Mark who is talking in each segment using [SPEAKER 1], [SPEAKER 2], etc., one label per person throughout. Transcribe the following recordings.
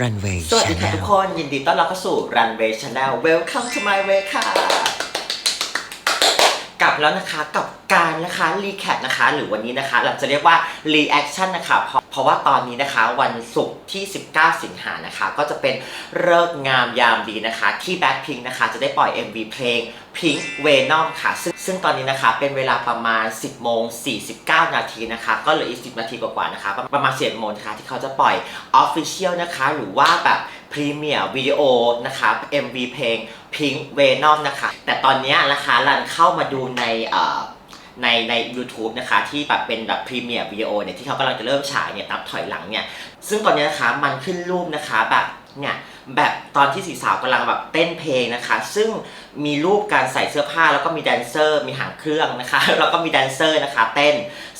[SPEAKER 1] รันเวย์
[SPEAKER 2] สวัสดีค่ะทุกคน ยินดีต้อนรับเข้าสู่ Runway Channel Welcome to my way ค่ะ แล้วนะคะกับการนะคะรีแคปนะคะหรือวันนี้นะคะ เราจะเรียกว่า reaction นนะคะเพราะเพราะว่าตอนนี้นะคะวันศุกร์ที่ 19 สิงหานะคะ ก็จะเป็นเลิกงามยามดีนะคะ ที่ Blackpink นะคะจะได้ปล่อย MV เพลง Pink Venom ค่ะซึ่งซึ่งตอนนี้นะคะเป็นเวลาประมาณ 10 โมง 49 นาทีนะคะ ก็เหลืออีก 10 นาทีกว่าๆนะคะ ประมาณ11โมงนะคะที่เขาจะปล่อย Official นะคะ หรือว่าแบบพรีเมียร์วิดีโอนะคะ MV เพลง Pink Venom นะคะ แต่ตอนนี้นะคะรันเข้ามาดูในในใน u t u b e นะคะ ที่แบบเป็นแบบพรีเมียร์วิดีโอเนี่ยที่เขากำลังจะเริ่มฉายเนี่ยนับถอยหลังเนี่ย ซึ่งตอนนี้นะคะมันขึ้นรูปนะคะแบบเนี่ยแบบตอนที่สีสาวกำลังแบบเต้นเพลงนะคะ ซึ่งมีรูปการใส่เสื้อผ้าแล้วก็มีแดนเซอร์ มีหางเครื่องนะคะ แล้วก็มีแดนเซอร์นะคะเต้น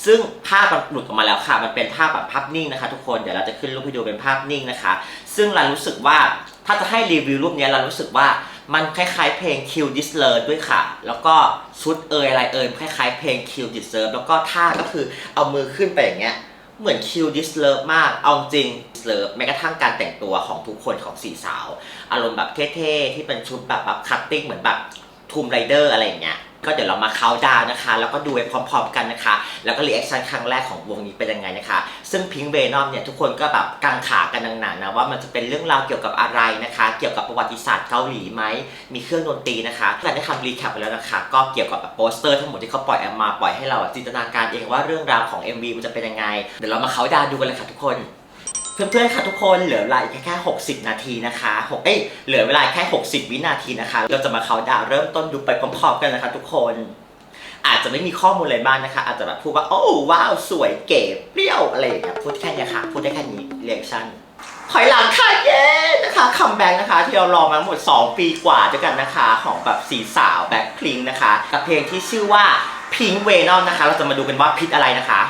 [SPEAKER 2] ซึ่งภาพมันหลุดออกมาแล้วค่ะ มันเป็นภาพแบบภาพนิ่งนะคะ ทุกคนเดี๋ยวเราจะขึ้นรูปให้ดูเป็นภาพนิ่งนะคะ ซึ่งเรารู้สึกว่าถ้าจะให้รีวิวรูปนี้เรารู้สึกว่า มันคล้ายๆเพลง Kill This Love ด้วยค่ะ แล้วก็ชุดเอยอะไรเอยคล้ายๆเพลง Kill This Love แล้วก็ท่าก็คือเอามือขึ้นไปอย่างเงี้ย เหมือน Kill This Love มาก เอาจริง This Love แม้กระทั่งการแต่งตัวของทุกคนของสี่สาว อารมณ์แบบเท่ๆ ที่เป็นชุดแบบแบบคัตติ้งเหมือนแบบทูมไรเดอร์อะไรอย่างเงี้ย ก็เดี๋ยวเรามาเคาน์ดาวนะคะ แล้วก็ดูไปพร้อม ๆ กันนะคะ แล้วก็รีแอคชั่นครั้งแรกของวงนี้เป็นยังไงนะคะ ซึ่งพิงเวนอมเนี่ยทุกคนก็แบบกังขากันหนักๆนะว่ามันจะเป็นเรื่องราวเกี่ยวกับอะไรนะคะ เกี่ยวกับประวัติศาสตร์เกาหลีไหมมีเครื่องดนตรีนะคะหลังได้ทำรีแคปไปแล้วนะคะ ก็เกี่ยวกับแบบโปสเตอร์ทั้งหมดที่เขาปล่อยออกมาปล่อยให้เราจินตนาการเองว่าเรื่องราวของ MV มันจะเป็นยังไงเดี๋ยวเรามาเคาน์ดาวดูกันเลยค่ะทุกคน เพื่อนๆ ค่ะทุกคนเหลือเวลาอีกแค่ 60 นาทีนะคะหกเอ้ยเหลือเวลาแค่ 60 วินาทีนะคะ เราจะมาเขาดาวเริ่มต้นดูไปพร้อมๆกันนะคะ ทุกคน อาจจะไม่มีข้อมูลอะไรบ้างนะคะ อาจจะแบบพูดว่า โอ้ว้าวสวยเก๋เปรี้ยวอะไรอย่างเงี้ยพูดแค่นี้ค่ะพูดได้แค่นี้เรียกชั่นถอยหลังค่ะเย้นะคะคัมแบ็กนะคะ ที่เรารอมาทั้งหมด 2 ปีกว่าด้วยกันนะคะ ของแบบสีสาวแบ็คพลิงนะคะกับเพลงที่ชื่อว่า Pink Venom นะคะ เราจะมาดูกันว่าพิษอะไรนะคะ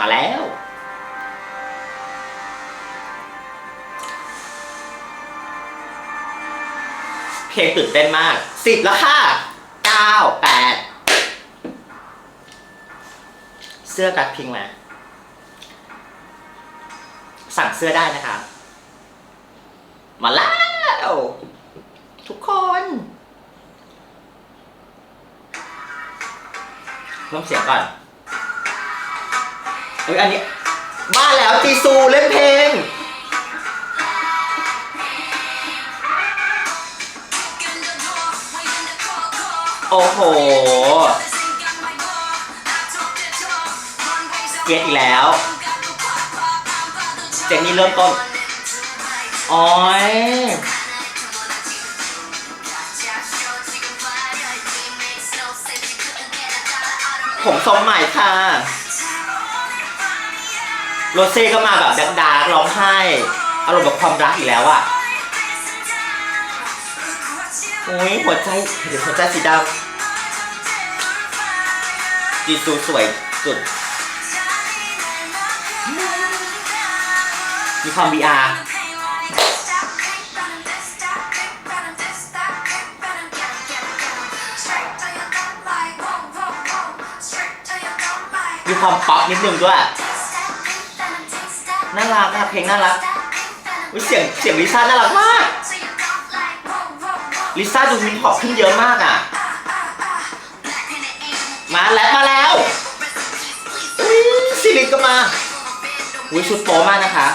[SPEAKER 2] มาแล้ว เพลงตื่นเต้นมากสิบแล้วค่ะเก้าแปดเสื้อกัดพิงมาสั่งเสื้อได้นะคะมาแล้วทุกคนเพิ่มเสียงก่อนเอ้ยอันนี้มาแล้วจีซูเล่นเพลง โอ้โห เก็ตอีกแล้ว เจนนี่เริ่มต้นโอ้ยผมทรงใหม่ค่ะ โรเซ่ก็มาแบบดักดาร้องไห้ อารมณ์แบบความรักอีกแล้วอะโอ้ยหัวใจเดี๋ยวหัวใจสีดำ จีซูสวยสุด มีความ VR มีความป๊อปนิดนึงด้วย น่ารักอะเพลงน่ารักอุ๊ยเสียงเสียงลิซ่าน่ารักมาก ลิซ่าดูฮิปฮอปขึ้นเยอะมากอะ มาแล้วมาแล้วซิลินก็มาอุ้ยชุดโป๊มากนะคะ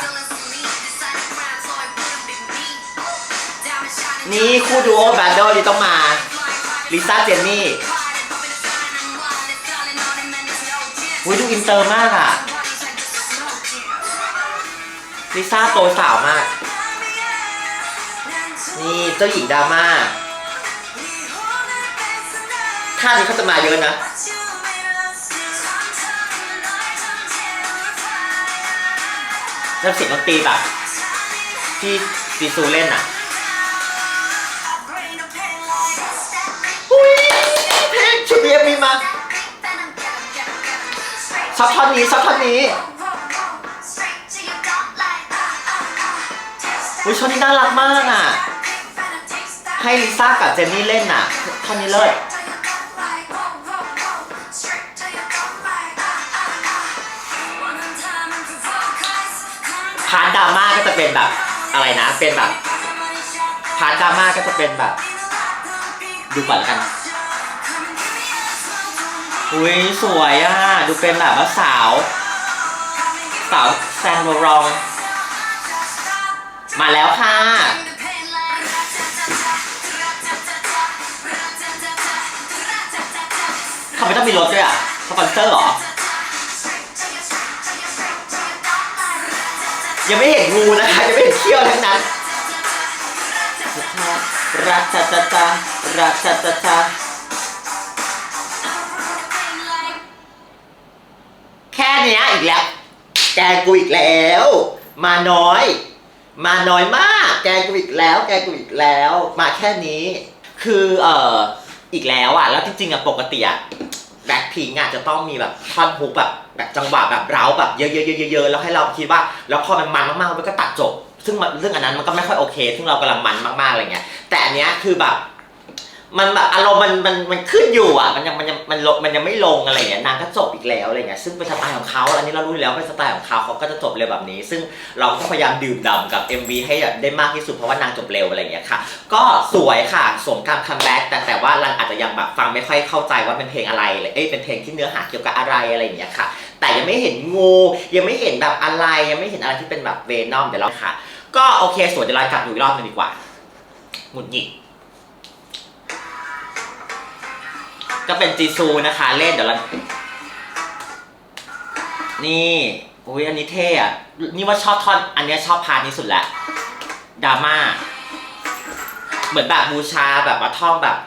[SPEAKER 2] นี่คู่ดูโอแบนโดนี่ต้องมาลิซ่าเจนนี่อุ้ยดูอินเตอร์มากอะลิซ่าโตสาวมาก นี่เจ้าหญิงดราม่าท่านี้เขาจะมาเยอะนะ แล้วเสียงดนตรีแบบที่ซีซูเล่นอะอุ้ยเพลงชุดเรียมีมาชอบท่อนนี้ชอบท่อนนี้อุ้ยชุดนี้น่ารักมากอะ ให้ลิซ่ากับเจนนี่เล่นอะท่อนนี้เลย ดราม่าก็จะเป็นแบบอะไรนะ เป็นแบบพาร์ทดราม่าก็จะเป็นแบบ ดูก่อนละกัน อุ้ยสวยอะ ดูเป็นแบบว่าสาว สาวแซงโรรอง มาแล้วค่ะ เขาไม่ต้องมีรถด้วยอะสปอนเซอร์เหรอ ยังไม่เห็นงูนะคะยังไม่เห็นเขี้ยวทั้งนั้นรักจัตตารักจัตตาแค่เนี้ยอีกแล้ว แกงกูอีกแล้ว มาน้อย มาน้อยมาก แกงกูอีกแล้ว แกงกูอีกแล้ว มาแค่นี้ คือเอ่ออีกแล้วอะ แล้วจริงๆอะปกติอะ แบ็คพิงอะจะต้องมีแบบท่อนฮุกแบบแบบจังหวะแบบเร้าแบบเยอะๆๆๆแล้วให้เราคิดว่า แล้วพอมันมันมากๆมันก็ตัดจบ ซึ่งเรื่องอันนั้นมันก็ไม่ค่อยโอเค ซึ่งเรากำลังมันมากๆอะไรเงี้ยแต่อันเนี้ยคือแบบ มันแบบอารมณ์มันมันมันขึ้นอยู่อะมันยังมันยังมันลงมันยังไม่ลงอะไรเงี้ยนางก็จบอีกแล้วอะไรเงี้ยซึ่งเป็นสไตล์ของเขาอันนี้เรารู้อยู่แล้วเป็นสไตล์ของเขาเขาก็จะจบเร็วแบบนี้ ซึ่งเราก็พยายามดื่มด่ำกับ MV ให้แบบได้มากที่สุดเพราะว่านางจบเร็วอะไรเงี้ยค่ะ ก็สวยค่ะสมการคัมแบ็กแต่แต่ว่ารันอาจจะยังแบบฟังไม่ค่อยเข้าใจว่าเป็นเพลงอะไรเลยเอ้ยเป็นเพลงที่เนื้อหาเกี่ยวกับอะไรอะไรอย่างเงี้ยค่ะ แต่ยังไม่เห็นงูยังไม่เห็นแบบอะไรยังไม่เห็นอะไรที่เป็นแบบเวนอมเดี๋ยวเราค่ะ ก็โอเคสวยเดี๋ยวเรากลับดูอีกรอบหนึงดีกว่าหงุดหงิด ก็เป็นจีซูนะคะ เล่นเดี๋ยวเรานี่อุ้ยอันนี้เท่อะนี่ว่าชอบท่อน อันเนี้ยชอบพาร์ทนี้สุดแหละดราม่า เหมือนแบบบูชาแบบว่าท่องแบบ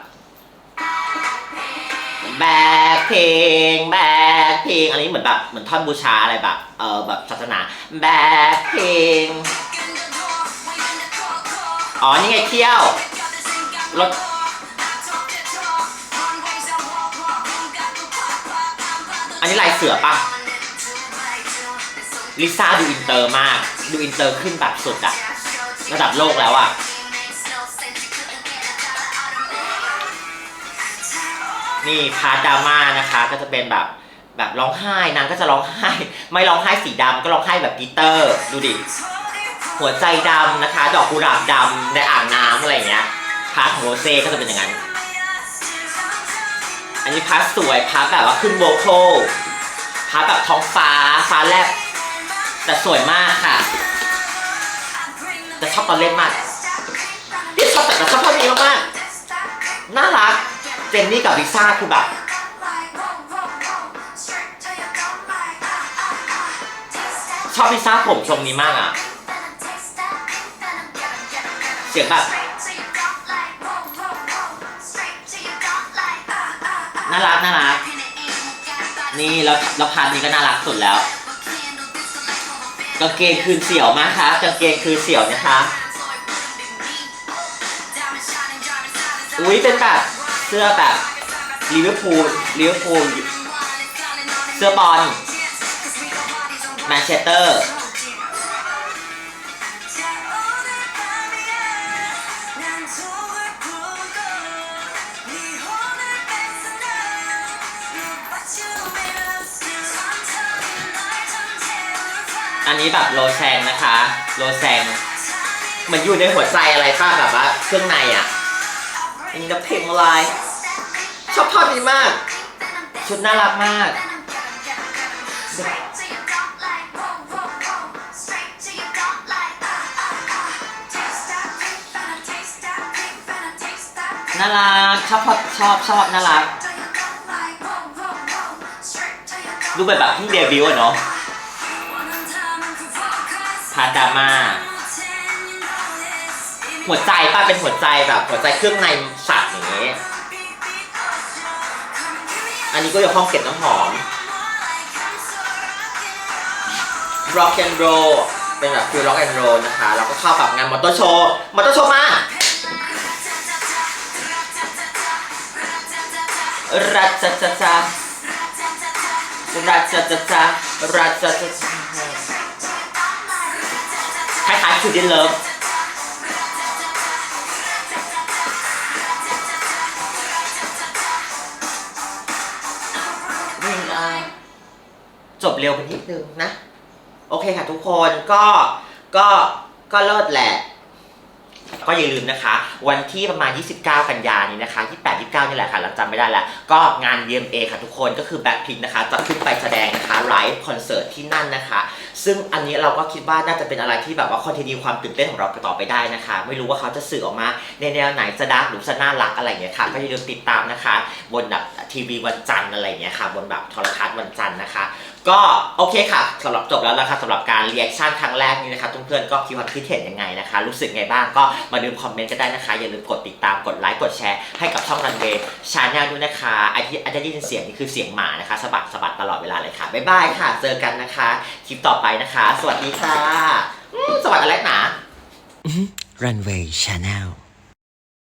[SPEAKER 2] แบกเพลง แบกเพลง อันนี้เหมือนแบบเหมือนท่อนบูชาอะไรแบบ เออแบบศาสนา แบกเพลง อ๋อ นี่ไงเที่ยวรถ อันนี้ลายเสือปะลิซ่าดูอินเตอร์มาก ดูอินเตอร์ขึ้นแบบสุดอะระดับโลกแล้วอะนี่พาร์ทดาม่านะคะก็จะเป็นแบบแบบร้องไห้นางก็จะร้องไห้ ไม่ร้องไห้สีดำก็ร้องไห้แบบปีเตอร์ ดูดิ หัวใจดำนะคะ ดอกกุหลาบดำในอ่างน้ำอะไรเงี้ยพาร์ทของโรเซ่ก็จะเป็นอย่างนั้น อันนี้พาร์ทสวยพาร์ทแบบว่าขึ้นโวคอลพาร์ทแบบท้องฟ้าฟ้าแลบแต่สวยมากค่ะ แต่ชอบตอนเล่นมากนี่ชอบแต่ชอบตอนนี้มากๆน่ารักเจนนี่กับลิซ่าคือแบบชอบลิซ่าผมทรงนี้มากอะ เสียงแบบ น่ารักน่ารัก นี่แล้วแล้วพาร์ทนี้ก็น่ารักสุดแล้วกางเกงคืนเสี่ยวมากคะกางเกงคืนเสี่ยวนะคะอุ้ยเป็นแบบเสื้อแบบลิเวอร์พูลลิเวอร์พูลเสื้อบอลแมนเชสเตอร์ นนี้แบบโลแซงนะคะ โลแซงมือนอยู่ในหัวใจอะไรป้าแบบว่าเครื่องในอะอันนี้ก็เพลงลายชอบภาพนี้มาก ชุดน่ารักมากน่ารักชอบชอบชอบชอบน่ารักดูแบบแบบเพิ่งเดบิวต์อะเนาะ พาร์ดาม่าหัวใจป้าเป็นหัวใจแบบหัวใจเครื่องในสัตว์อย่างนี้ อันนี้ก็อยู่ห้องเก็บน้ำหอม rock and roll เป็นแบบฟิล rock and roll นะคะ แล้วก็เข้ากับงานมอเตอร์โชว์ มอเตอร์โชว์มา รัชชะชะรัชชะชะรัชชะชะค ล้ายๆคือดินเลิฟวิ่งเอาจบเร็วไปนิดนึงนะ โอเคค่ะทุกคนก็ก็ก็เลิศแหละ ก็อย่าลืมนะคะ วันที่ประมาณ 29 กันยานี้นะคะ 28 29 นี่แหละค่ะเราจำไม่ได้แล้ว ก็งาน VMA ค่ะทุกคนก็คือแบ็คพิงนะคะ จะขึ้นไปแสดงนะคะไลฟ์คอนเสิร์ตที่นั่นนะคะ ซึ่งอันนี้เราก็คิดว่าน่าจะเป็นอะไรที่แบบว่าคอนติเนียความตื่นเต้นของเราต่อไปได้นะคะ ไม่รู้ว่าเขาจะสื่อออกมาในแนวไหนจะดาร์กหรือจะน่ารักอะไรอย่างเงี้ยค่ะ ก็อย่าลืมติดตามนะคะ บนแบบทีวีวันจันทร์อะไรอย่างเงี้ยค่ะ บนแบบโทรทัศน์วันจันทร์นะคะ ก็โอเคค่ะสำหรับจบแล้วนะคะสำหรับการเรีแอคชั่นครั้งแรกนี้นะคะเพื่อนๆก็คิดความคิดเห็นยังไงนะคะ รู้สึกไงบ้างก็มาลืมคอมเมนต์กันได้นะคะ อย่าลืมกดติดตามกดไลค์กดแชร์ให้กับช่องรันเวย์ชาแนลด้วยนะคะไอที่อาจจะได้ยินเสียงนี่คือเสียงหมานะคะสะบัดสะบัดตลอดเวลาเลยค่ะบ๊ายบายค่ะ เจอกันนะคะคลิปต่อไปนะคะ สวัสดีค่ะอืมสวัสดีอะไรหนา
[SPEAKER 1] Runway Channel